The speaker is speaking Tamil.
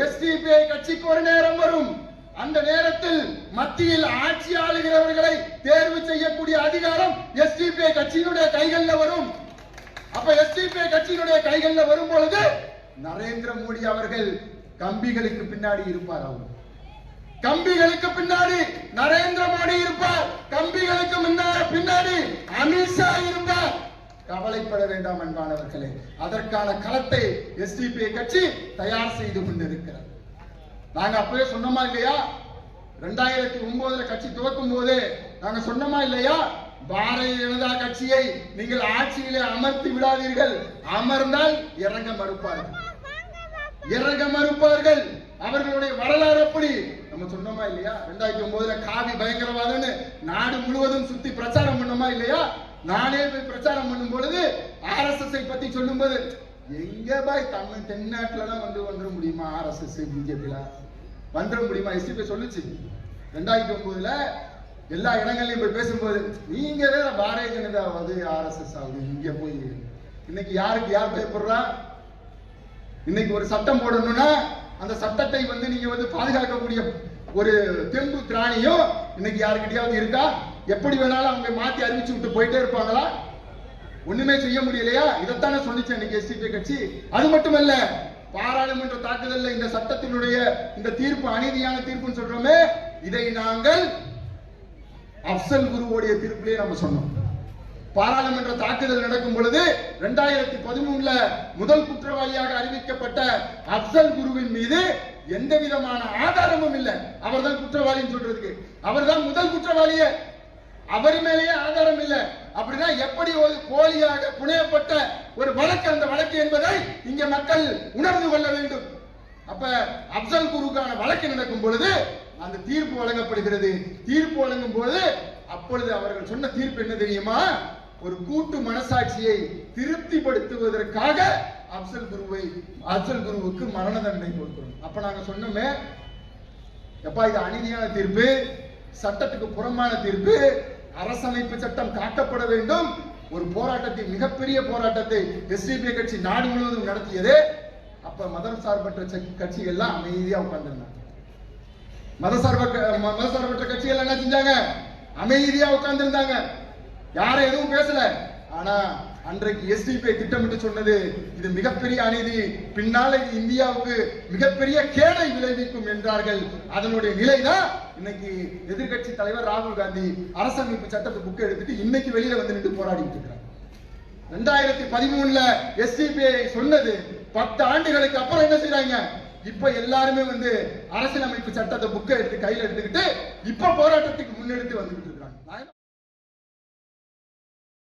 எஸ்டிபிஐ கட்சிக்கு ஒரு நேரம் வரும். அந்த நேரத்தில் மத்தியில் ஆட்சி ஆளுகிறவர்களை தேர்வு செய்யக்கூடிய அதிகாரம் எஸ்டிபிஐ கட்சியினுடைய கைகளில் வரும். அப்ப எஸ்டிபிஐ கட்சியினுடைய கைகளில் வரும் பொழுது நரேந்திர மோடி அவர்கள் கம்பிகளுக்கு பின்னாடி இருப்பார் அவர் கம்பிகளுக்கு பின்னாடி நரேந்திர மோடி இருப்பார். கம்பிகளுக்கு முன்னாடி பின்னாடி அமித்ஷா கவலைப்பட வேண்டாம் அன்பானவர்களே. அதற்கான களத்தை எஸ்டிபிஐ கட்சி தயார் செய்து கொண்டிருக்கிறது. நாங்க அப்பவே சொன்னோமா இல்லையா? ரெண்டாயிரத்தி ஒன்பதுல கட்சி துவக்கும் போது நாங்க சொன்னோமா இல்லையா? பாரதிய ஜனதா கட்சியை நீங்கள் ஆட்சியிலே அமர்த்தி விடாதீர்கள். அமர்ந்தால் இறங்க மறுப்பார்கள். இறங்க மறுப்பார்கள். அவர்களுடைய வரலாறு எப்படி? நம்ம சொன்னோமா இல்லையா? ரெண்டாயிரத்தி ஒன்பதுல காவி பயங்கரவாதம்னு நாடு முழுவதும் சுத்தி பிரச்சாரம் பண்ணோமா இல்லையா? நானே போய் பிரச்சாரம் பண்ணும் பொழுது ஆர்எஸ்எஸ் பத்தி சொல்லும்போது எங்க பாய் தமிழ் தென்னாட்டுல தான் வந்து வந்துட முடியுமா ஆர்எஸ்எஸ் பிஜேபில? வந்துட முடியுமா? எஸ்டிபி சொல்லுச்சு. ரெண்டாயிரத்தி ஒன்பதுல எல்லா இடங்கள்லயும் போய் பேசும்போது நீங்க வேற பாரதிய ஜனதா வந்து ஆர்எஸ்எஸ் ஆகுது இங்க போய் இன்னைக்கு யாருக்கு யார் பயப்படுறா? இன்னைக்கு ஒரு சட்டம் போடணும்னா அந்த சட்டத்தை வந்து நீங்க வந்து பாதுகாக்கக்கூடிய ஒரு தெம்பு திராணியும் இன்னைக்கு யாருக்கிட்டயாவது இருக்கா? எப்படி வேணாலும் அவங்க மாத்தி அறிவிச்சு விட்டு போயிட்டே இருப்பாங்களா? ஒண்ணுமே செய்ய முடியலையா? இதைத்தானே சொல்லிச்சு இன்னைக்கு எஸ்டிபி கட்சி. அது மட்டுமல்ல பாராளுமன்ற தாக்குதல்ல இந்த சட்டத்தினுடைய இந்த தீர்ப்பு அநீதியான தீர்ப்புன்னு சொல்றோமே இதை நாங்கள் அப்சல் குருவோடைய தீர்ப்பிலே நம்ம சொன்னோம். பாராளுமன்ற தாக்குதல் நடக்கும் பொழுது இரண்டாயிரத்தி பதிமூணுல முதல் குற்றவாளியாக அறிவிக்கப்பட்ட அப்சல் குருவின் மீது எந்த விதமான ஆதாரமும் இல்லை. அவர்தான் குற்றவாளின்னு சொல்றதுக்கு. அவர்தான் முதல் குற்றவாளியை. அவர் மேலேயே ஆதாரம் இல்லை. அப்படின்னா எப்படி ஒரு போலியாக புனையப்பட்ட ஒரு வழக்கு அந்த வழக்கு என்பதை இங்க மக்கள் உணர்ந்து கொள்ள வேண்டும். அப்ப அப்சல் குருக்கான வழக்கு நடக்கும் பொழுது அந்த தீர்ப்பு வழங்கப்படுகிறது. தீர்ப்பு வழங்கும் பொழுது அப்பொழுது அவர்கள் சொன்ன தீர்ப்பு என்ன தெரியுமா? ஒரு கூட்டு மனசாட்சியை திருப்திப்படுத்துவதற்காக அப்சல் குருவை அப்சல் குருவுக்கு மரண தண்டனை கொடுக்கிறோம். அப்ப நாங்க சொன்னோமே எப்பா இது அநீதியான தீர்ப்பு சட்டத்துக்கு புறமான தீர்ப்பு அரசமைப்பு சட்டம் காக்கப்பட வேண்டும். ஒரு போராட்டத்தை மிகப்பெரிய போராட்டத்தை எஸ்டிபி கட்சி நாடு முழுவதும் நடத்தியது அப்ப மதம் சார்பற்ற ச- கட்சிகள்லாம் அமைதியா உட்கார்ந்திருந்தாங்க. மதசார்பற்ற ம- மதசார்பற்ற கட்சிகள் என்ன செஞ்சாங்க? அமைதியா உட்கார்ந்திருந்தாங்க. யாரும் எதுவும் பேசல. ஆனா அன்றைக்கு எஸ்டிபிஐ திட்டமிட்டு சொன்னது இது மிகப்பெரிய அநீதி. பின்னால இது இந்தியாவுக்கு மிகப்பெரிய கேடை விளைவிக்கும் என்றார்கள். அதனுடைய நிலைதான் இன்னைக்கு எதிர்க்கட்சி தலைவர் ராகுல் காந்தி அரசமைப்பு சட்டத்தை புக் எடுத்துட்டு இன்னைக்கு வெளியில வந்து நின்று போராடிட்டு இருக்கிறார். ரெண்டாயிரத்தி பதிமூணுல எஸ்டிபிஐ சொன்னது பத்து ஆண்டுகளுக்கு அப்புறம் என்ன செய்றாங்க? இப்ப எல்லாருமே வந்து அரசியலமைப்பு சட்டத்தை புக்கை எடுத்து கையில எடுத்துக்கிட்டு இப்ப போராட்டத்துக்கு முன்னெடுத்து வந்துகிட்டு இருக்காங்க